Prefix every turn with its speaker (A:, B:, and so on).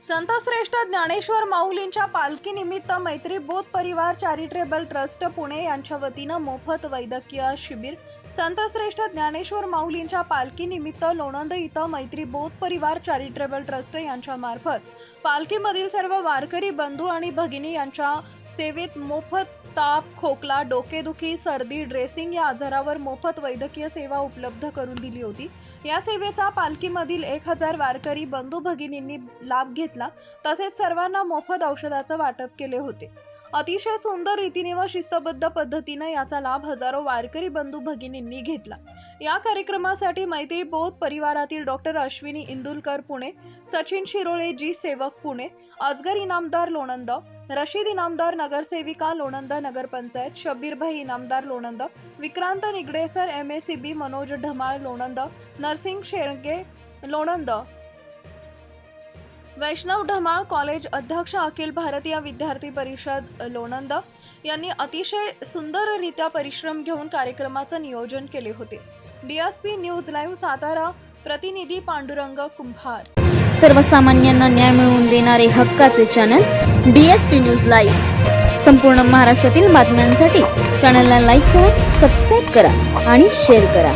A: संतश्रेष्ठ ज्ञानेश्वर माऊलींच्या पालखीनिमित्त मैत्री बोध परिवार चॅरिटेबल ट्रस्ट पुणे यांच्या वतीनं मोफत वैद्यकीय शिबिर. संतश्रेष्ठ ज्ञानेश्वर माऊलींच्या पालखीनिमित्त लोणंद इथं मैत्री बोध परिवार चॅरिटेबल ट्रस्ट यांच्या मार्फत पालखीमधील सर्व वारकरी बंधू आणि भगिनी यांच्या सेवेत मोफत ताप खोकला डोकेदुखी सर्दी ड्रेसिंग या आजारावर मोफत वैद्यकीय सेवा उपलब्ध करून दिली होती. या सेवेचा पालखीमधील एक हजार वारकरी बंधू भगिनींनी लाभ घेतला. तसेच सर्वांना मोफत औषधाचं वाटप केले होते. अतिशय सुंदर रीतीने व शिस्तबद्ध पद्धतीने याचा लाभ हजारो वारकरी बंधू भगिनींनी घेतला. या कार्यक्रमासाठी मैत्री बोध परिवारातील डॉक्टर अश्विनी इंदुलकर पुणे सचिन शिरोळे जी सेवक पुणे अजगर इनामदार लोणंद रशीद इनामदार नगरसेविका लोणंद नगरपंचायत Shabbirbhai Inamdar Lonand Vikrant निगडेसर M A C B Manoj Dhamal Lonand Narsing Shelge Lonand Vaishnav Dhamal college अध्यक्ष अखिल भारतीय विद्यार्थी परिषद लोणंद यांनी अतिशय सुंदररित्या परिश्रम घेऊन कार्यक्रमाचं नियोजन केले होते. डीएसपी न्यूज लाईव्ह सातारा प्रतिनिधी पांडुरंग कुंभार.
B: सर्वसामान्यांना न्याय मिळवून देणारे हक्काचे channel D S P news live. संपूर्ण महाराष्ट्रातील बातम्यांसाठी चॅनलला लाईक करा सबस्क्राईब करा आणि शेअर करा.